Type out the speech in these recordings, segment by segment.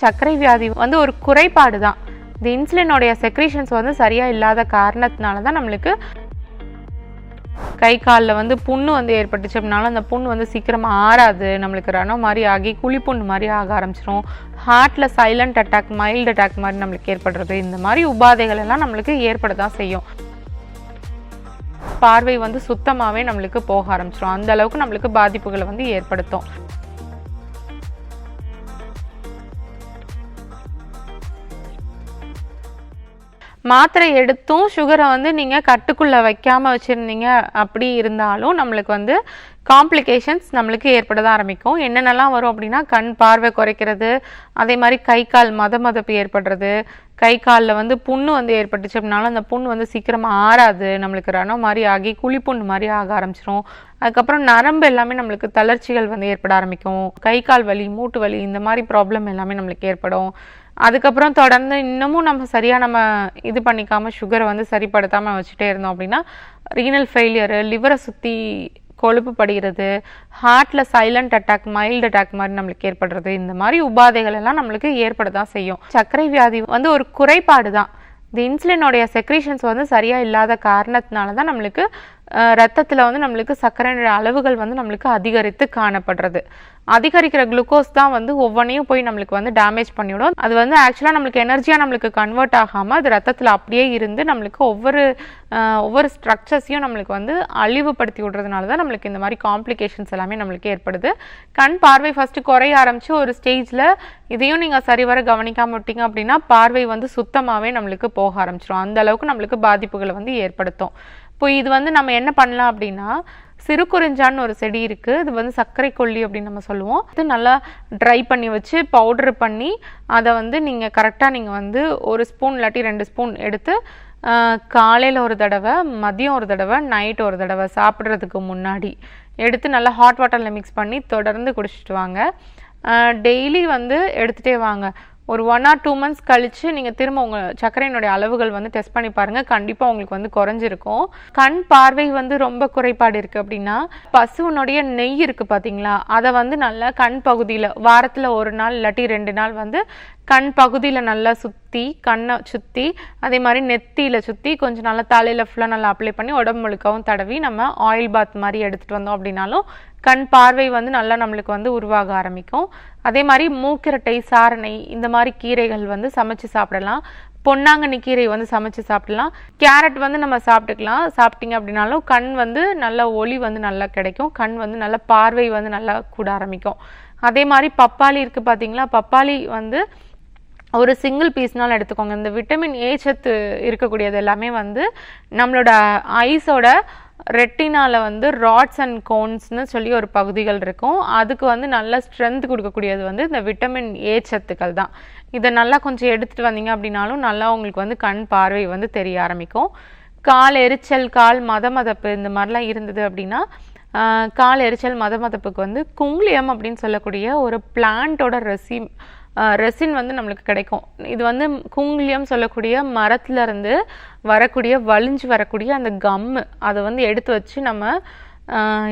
சர்க்கரை வியாதி வந்து ஒரு குறைபாடு தான் இந்த இன்சுலினுடைய செக்ரீஷன்ஸ் வந்து சரியாக இல்லாத காரணத்தினால தான் நம்மளுக்கு கை காலில் வந்து புண்ணு வந்து ஏற்பட்டுச்சு அப்படின்னாலும் அந்த புண்ணு வந்து சீக்கிரமாக ஆறாது. நம்மளுக்கு ரணம் மாதிரி ஆகி குழிப்புண்ணு மாதிரி ஆக ஆரம்பிச்சிரும். ஹார்ட்டில் சைலண்ட் அட்டாக் மைல்டு அட்டாக் மாதிரி நம்மளுக்கு ஏற்படுறது. இந்த மாதிரி உபாதைகள் எல்லாம் நம்மளுக்கு ஏற்பட தான் செய்யும். பார்வை வந்து சுத்தமாகவே நம்மளுக்கு போக ஆரம்பிச்சிடும் அந்த அளவுக்கு நம்மளுக்கு பாதிப்புகளை வந்து ஏற்படுத்தும். மாத்திரை எடுத்தும் சுகரை வந்து நீங்கள் கட்டுக்குள்ளே வைக்காமல் வச்சுருந்தீங்க அப்படி இருந்தாலும் நம்மளுக்கு வந்து காம்ப்ளிகேஷன்ஸ் நம்மளுக்கு ஏற்பட தான் ஆரம்பிக்கும். என்னென்னலாம் வரும் அப்படின்னா கண் பார்வை குறைக்கிறது அதே மாதிரி கை கால் மத மதப்பு ஏற்படுறது கை காலில் வந்து புண்ணு வந்து ஏற்பட்டுச்சு அப்படின்னாலும் அந்த புண்ணு வந்து சீக்கிரமாக ஆறாது நம்மளுக்கு ரணம் மாதிரி ஆகி குழிப்புண் மாதிரி ஆக ஆரம்பிச்சிரும். அதுக்கப்புறம் நரம்பு எல்லாமே நம்மளுக்கு தளர்ச்சிகள் வந்து ஏற்பட ஆரம்பிக்கும். கை கால் வலி மூட்டு வலி இந்த மாதிரி ப்ராப்ளம் எல்லாமே நம்மளுக்கு ஏற்படும். அதுக்கப்புறம் தொடர்ந்து இன்னமும் நம்ம சரியாக நம்ம இது பண்ணிக்காமல் சுகரை வந்து சரிப்படுத்தாமல் வச்சுட்டே இருந்தோம் அப்படின்னா ரீனல் ஃபெயிலியரு லிவரை சுற்றி கொழுப்பு படுகிறது ஹார்ட்டில் சைலண்ட் அட்டாக் மைல்டு அட்டாக் மாதிரி நம்மளுக்கு ஏற்படுறது இந்த மாதிரி உபாதைகள் எல்லாம் நம்மளுக்கு ஏற்பட தான் செய்யும். சர்க்கரை வியாதி வந்து ஒரு குறைபாடு தான் இந்த இன்சுலினுடைய செக்ரீஷன்ஸ் வந்து சரியாக இல்லாத காரணத்தினால தான் நம்மளுக்கு ரத்தத்தில் வந்து நம்மளுக்கு சர்க்கரை அளவுகள் வந்து நம்மளுக்கு அதிகரித்து காணப்படுறது. அதிகரிக்கிற குளுக்கோஸ் தான் வந்து ஒவ்வொன்றையும் போய் நம்மளுக்கு வந்து டேமேஜ் பண்ணிவிடும். அது வந்து ஆக்சுவலாக நம்மளுக்கு எனர்ஜியாக நம்மளுக்கு கன்வெர்ட் ஆகாமல் அது ரத்தத்தில் அப்படியே இருந்து நம்மளுக்கு ஒவ்வொரு ஒவ்வொரு ஸ்ட்ரக்சர்ஸையும் நம்மளுக்கு வந்து அழிவுபடுத்தி விடுறதுனால தான் நம்மளுக்கு இந்த மாதிரி காம்ப்ளிகேஷன்ஸ் எல்லாமே நம்மளுக்கு ஏற்படுது. கண் பார்வை ஃபஸ்ட்டு குறைய ஆரம்பித்து ஒரு ஸ்டேஜில் இதையும் நீங்கள் சரிவர கவனிக்காம விட்டீங்க அப்படின்னா பார்வை வந்து சுத்தமாகவே நம்மளுக்கு போக ஆரம்பிச்சிடும் அந்த அளவுக்கு நம்மளுக்கு பாதிப்புகளை வந்து ஏற்படுத்தும். இப்போ இது வந்து நம்ம என்ன பண்ணலாம் அப்படின்னா சிறுகுறிஞ்சான்னு ஒரு செடி இருக்குது இது வந்து சர்க்கரை கொல்லி அப்படின்னு நம்ம சொல்லுவோம். இது நல்லா ட்ரை பண்ணி வச்சு பவுடர் பண்ணி அதை வந்து நீங்கள் கரெக்டாக நீங்கள் வந்து ஒரு ஸ்பூன் இல்லாட்டி ரெண்டு ஸ்பூன் எடுத்து காலையில் ஒரு தடவை மதியம் ஒரு தடவை நைட் ஒரு தடவை சாப்பிட்றதுக்கு முன்னாடி எடுத்து நல்லா ஹாட் வாட்டரில் மிக்ஸ் பண்ணி தொடர்ந்து குடிச்சிட்டு வாங்க. டெய்லி வந்து எடுத்துகிட்டே வாங்க. ஒரு ஒன் ஆர் டூ மந்த்ஸ் கழித்து நீங்கள் திரும்ப உங்கள் சர்க்கரையினுடைய அளவுகள் வந்து டெஸ்ட் பண்ணி பாருங்கள் கண்டிப்பாக உங்களுக்கு வந்து குறைஞ்சிருக்கும். கண் பார்வை வந்து ரொம்ப குறைபாடு இருக்குது அப்படின்னா பசுவினுடைய நெய் இருக்குது பார்த்தீங்களா அதை வந்து நல்லா கண் பகுதியில் வாரத்தில் ஒரு நாள் இல்லாட்டி ரெண்டு நாள் வந்து கண் பகுதியில் நல்லா சுற்றி கண்ணை சுற்றி அதே மாதிரி நெத்தியில் சுற்றி கொஞ்சம் நல்லா தலையில் ஃபுல்லாக நல்லா அப்ளை பண்ணி உடம்பு முழுக்கவும் தடவி நம்ம ஆயில் பாத் மாதிரி எடுத்துகிட்டு வந்தோம் அப்படின்னாலும் கண் பார்வை வந்து நல்லா நம்மளுக்கு வந்து உருவாக ஆரம்பிக்கும். அதே மாதிரி மூக்கிரட்டை சாரணை இந்த மாதிரி கீரைகள் வந்து சமைச்சு சாப்பிடலாம். பொன்னாங்கண்ணி கீரை வந்து சமைச்சு சாப்பிடலாம். கேரட் வந்து நம்ம சாப்பிட்டுக்கலாம். சாப்பிட்டீங்க அப்படின்னாலும் கண் வந்து நல்ல ஒளி வந்து நல்லா கிடைக்கும். கண் வந்து நல்ல பார்வை வந்து நல்லா கூட ஆரம்பிக்கும். அதே மாதிரி பப்பாளி இருக்குது பார்த்தீங்களா பப்பாளி வந்து ஒரு சிங்கிள் பீஸ்னாலும் எடுத்துக்கோங்க. இந்த விட்டமின் ஏ சத்து இருக்கக்கூடியது எல்லாமே வந்து நம்மளோட ஐஸோட ரெட்டினாவில் வந்து ராட்ஸ் அண்ட் கோன்ஸ்னு சொல்லி ஒரு பகுதிகள் இருக்கும். அதுக்கு வந்து நல்ல ஸ்ட்ரென்த் கொடுக்கக்கூடியது வந்து இந்த விட்டமின் ஏ சத்துக்கள் தான். இதை நல்லா கொஞ்சம் எடுத்துகிட்டு வந்தீங்க அப்படின்னாலும் நல்லா உங்களுக்கு வந்து கண் பார்வை வந்து தெரிய ஆரம்பிக்கும். கால் எரிச்சல் கால் மத மதப்பு இந்த மாதிரிலாம் இருந்தது அப்படின்னா கால் எரிச்சல் மதமதப்புக்கு வந்து குங்லியம் அப்படின்னு சொல்லக்கூடிய ஒரு பிளான்ட்டோட ரெசிம் ரெசின் வந்து நம்மளுக்கு கிடைக்கும். இது வந்து குங்கிலியம் சொல்லக்கூடிய மரத்துலேருந்து வரக்கூடிய வலிஞ்சு வரக்கூடிய அந்த கம்மு அதை வந்து எடுத்து வச்சு நம்ம ஆஹ்,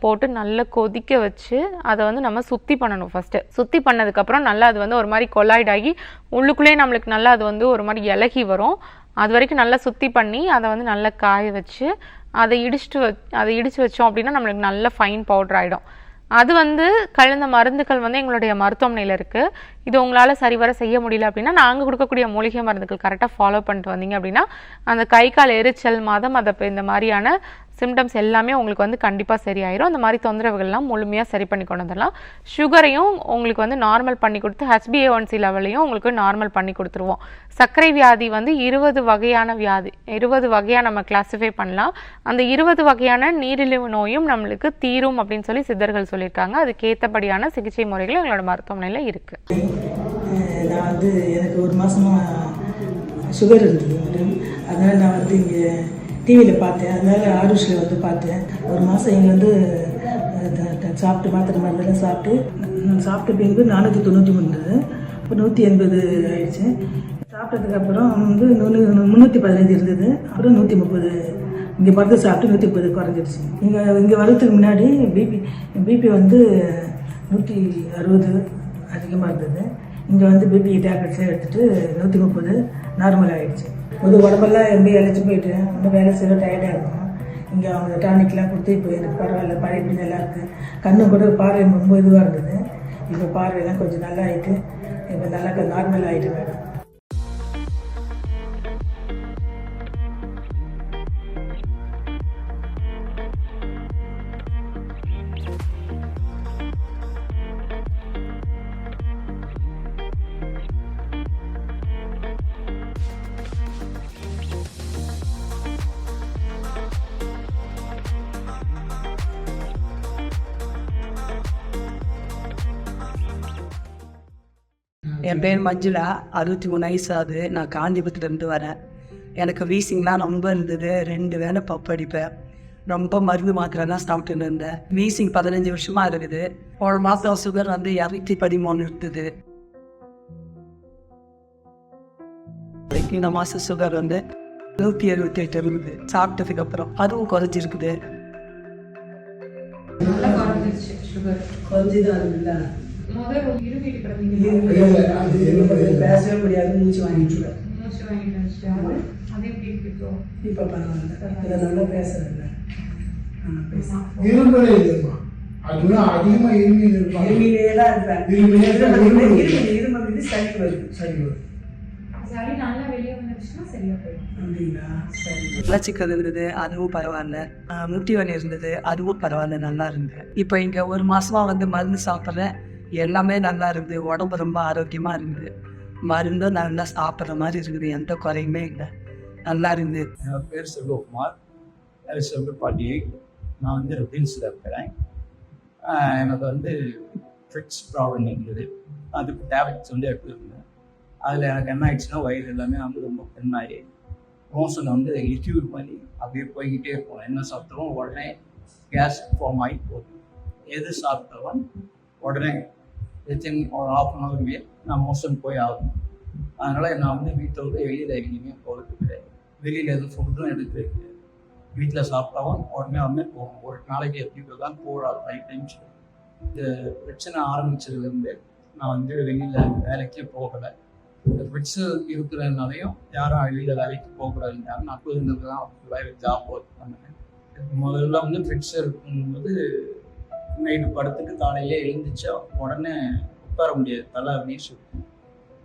போட்டு நல்லா கொதிக்க வச்சு அதை வந்து நம்ம சுத்தி பண்ணணும் ஃபஸ்ட்டு சுத்தி பண்ணதுக்கப்புறம் நல்லா அது வந்து ஒரு மாதிரி கொலாய்ட் ஆகி உள்ளுக்குள்ளேயே நம்மளுக்கு நல்லா அது வந்து ஒரு மாதிரி இலகி வரும். அது வரைக்கும் நல்லா சுத்தி பண்ணி அதை வந்து நல்லா காய வச்சு அதை இடிச்சிட்டு வ அதை இடித்து வச்சோம் அப்படின்னா நம்மளுக்கு நல்ல ஃபைன் பவுடர் ஆகிடும் அது வந்து கலந்த மருந்துகள் வந்து எங்களுடைய மருத்துவமனையில் இருக்குது இது உங்களால் சரிவர செய்ய முடியல அப்படின்னா நாங்கள் கொடுக்கக்கூடிய மூலிகை மருந்துகள் கரெக்டாக ஃபாலோ பண்ணிட்டு வந்தீங்க அப்படின்னா அந்த கை கால் எரிச்சல் மத அதை இந்த மாதிரியான சிம்டம்ஸ் எல்லாமே உங்களுக்கு வந்து கண்டிப்பாக சரியாயிரும். அந்த மாதிரி தொந்தரவுகள்லாம் முழுமையாக சரி பண்ணி கொண்டு வந்துடலாம். சுகரையும் உங்களுக்கு வந்து நார்மல் பண்ணி கொடுத்து ஹெச்பிஏஒன்சி லெவலையும் உங்களுக்கு நார்மல் பண்ணி கொடுத்துருவோம். சர்க்கரை வியாதி வந்து இருபது வகையான வியாதி இருபது வகையாக நம்ம கிளாஸிஃபை பண்ணலாம். அந்த இருபது வகையான நீரிழிவு நோயும் நம்மளுக்கு தீரும் அப்படின்னு சொல்லி சித்தர்கள் சொல்லியிருக்காங்க. அதுக்கேற்றபடியான சிகிச்சை முறைகள் எங்களோட மருத்துவமனையில் இருக்குது நான் வந்து எனக்கு ஒரு மாதமாக சுகர் இருந்தது மேடம் அதனால் நான் வந்து இங்கே டிவியில் பார்த்தேன். அதனால் ஆருஷில் வந்து பார்த்தேன். ஒரு மாதம் இங்கே வந்து சாப்பிட்டு மாத்திரை மருந்தெல்லாம் சாப்பிட்டு சாப்பிட்ட பின்பு நானூற்றி தொண்ணூற்றி மூணு இப்போ நூற்றி எண்பது ஆயிடுச்சு. சாப்பிட்டதுக்கப்புறம் வந்து நூறு முந்நூற்றி பதினஞ்சு இருந்தது. அப்புறம் நூற்றி முப்பது. இங்கே மருந்து சாப்பிட்டு நூற்றி முப்பது குறைஞ்சிடுச்சு. இங்கே இங்கே வர்றதுக்கு முன்னாடி பிபி பிபி வந்து நூற்றி அறுபது அதிகமாக இருந்தது. இங்கே வந்து பிபி டேப்லெட்ஸே எடுத்துகிட்டு நூற்றி முப்பது நார்மல் ஆகிடுச்சு ஒரு உடம்பெல்லாம் எம்பி அழைச்சி போயிட்டு இன்னும் வேலை செய்ய டயர்டாக இருக்கும். இங்கே அவங்க டானிக்லாம் கொடுத்து இப்போ எனக்கு பரவாயில்ல பழையபடி நல்லா இருக்குது கண்ணும் கூட பார்வை ரொம்ப இதுவாக இருந்தது. இப்போ பார்வையெல்லாம் கொஞ்சம் நல்லா ஆயிட்டு இப்போ நல்லா நார்மல் ஆகிட்டு மேடம் என் பேர் மஞ்சுளா. அறுபத்தி மூணு வயசு ஆகுது. நான் காஞ்சிபுரத்துலேருந்து வரேன். எனக்கு வீசிங்லாம் ரொம்ப இருந்தது. ரெண்டு வேளை பப்பு அடிப்பேன். ரொம்ப மருந்து மாத்திரை தான் சாப்பிட்டுன்னு இருந்தேன். வீசிங் பதினஞ்சு வருஷமாக இருக்குது. ஒரு மாதம் சுகர் வந்து இரநூத்தி பதிமூணு இருந்தது. இந்த மாதம் சுகர் வந்து நூற்றி எழுபத்தி எட்டு இருக்குது சாப்பிட்டதுக்கு அப்புறம் அதுவும் குறைஞ்சிருக்குது. இருக்குல்ல முதல் ஒரு இருமிட்டு கிடந்தீங்க பேசவே முடியாது மூச்சு வாங்கிட்டு இப்போ? பரவாயில்ல. நல்லா அதுதான் அதிகமா தான் இருப்பேன். இருமல் சளி வருது சளி இருந்தது அதுவும் பரவாயில்ல. முட்டி வலி இருந்தது அதுவும் பரவாயில்ல நல்லா இருந்தது. இப்போ இங்கே ஒரு மாசமா வந்து மருந்து சாப்பிட்றேன். எல்லாமே நல்லா இருக்குது. உடம்பு ரொம்ப ஆரோக்கியமாக இருக்குது. மருந்தும் நல்லா சாப்பிட்ற மாதிரி இருக்குது. எந்த குறையுமே இல்லை. நல்லா இருந்தது என் பேர் செல்வகுமார். செல்வ செல்வப்பாட்டி நான் வந்து ரிபீல்ஸில் இருக்கிறேன் எனக்கு வந்து ஃபிட்ஸ் ப்ராப்ளம் இருந்தது அதுக்கு டேப்லெட்ஸ் வந்து எடுத்துருந்தேன் அதில் எனக்கு என்ன ஆயிடுச்சுன்னா வயிறு எல்லாமே வந்து ரொம்ப பெண்ணாயி. மோஷன் வந்து லிக்யூட் பண்ணி அப்படியே போய்கிட்டே இருக்கும். என்ன சாப்பிட்டாலும் உடனே கேஸ் ஃபார்ம் ஆகி போகும் எது சாப்பிட்டாலும் உடனே வித்தின் ஒரு ஹாஃப் அன் ஹவர்லேயே நான் மோஷன் போய் ஆகணும். அதனால் நான் வந்து வீட்டை விட்டு வெளியில் எங்கேயுமே போகிறது கிடையாது. வெளியில் எதுவும் ஃபுட்டும் எடுக்கிறது கிடையாது வீட்டில் சாப்பிட்டாவும் உடனே வந்து போகும் ஒரு நாளைக்கு எப்படி தான் போகிறாரு ஃபைவ் டைம்ஸ் இந்த பிரச்சனை ஆரம்பிச்சதுலேருந்து நான் வந்து வெளியில் வேலைக்கே போகலை. இந்த ஃபிட்ஸு இருக்கிறதுனாலையும் யாரும் வெளியில் வேலைக்கு போகக்கூடாதுன்றாங்க நான் புதுங்கிறது தான் ஜாப் ஒர்க் பண்ணேன் முதல்ல வந்து ஃபிட்ஸ் இருக்கும்போது நைட்டு படுத்துட்டு காலையிலே எழுந்திரிச்சா உடனே உட்கார முடியாது. தலை அப்படியே சுற்றும்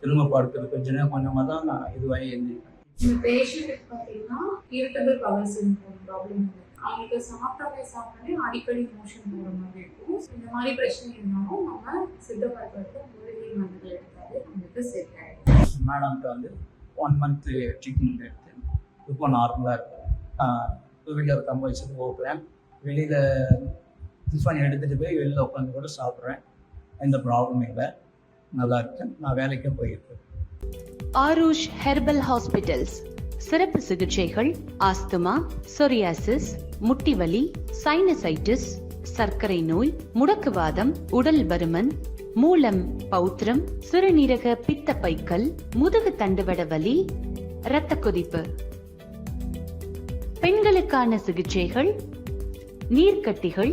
திரும்ப படுக்கிறது கொஞ்ச நேரம் கொஞ்சமாக தான் நான் இதுவாகி எழுந்திருப்பேன். இந்த பேஷண்ட்டுக்கு பார்த்தீங்கன்னா இரிட்டபிள் பவர் சிண்ட்ரோம் ப்ராப்ளம் அவங்களுக்கு சாப்பிட்டாலே சாப்பிட்டாலே அடிக்கடி மோஷன் போகிற மாதிரி இருக்கும். இந்த மாதிரி பிரச்சனை இருந்தாலும் நம்ம சித்த மருத்துவத்தை மூலிகை மருந்துகள் எடுத்தாலே நம்மளுக்கு செட் ஆகிடும் மேடம்கிட்ட வந்து ஒன் மந்த்து ட்ரீட்மெண்ட் எடுத்து இப்போ நார்மலாக இருக்கும். டூ வீலர் கம்ப வச்சுட்டு போகிறேன் வெளியில் டிஃபன் எடுத்துகிட்டு போய் வெளியில் உட்காந்து கூட சாப்பிட்றேன். எந்த ப்ராப்ளமும் இல்லை. நல்லா இருக்கேன் நான் வேலைக்கும் போயிருக்கேன் ஆரூஷ் ஹெர்பல் ஹாஸ்பிட்டல்ஸ் சிறப்பு சிகிச்சைகள் ஆஸ்துமா சொரியாசிஸ் முட்டிவலி சைனசைட்டிஸ் சர்க்கரை நோய் முடக்குவாதம் உடல் பருமன் மூலம் பௌத்திரம் சிறுநீரக பித்த பைக்கல் முதுகு தண்டுவட வலி இரத்த கொதிப்பு. பெண்களுக்கான சிகிச்சைகள் நீர்க்கட்டிகள்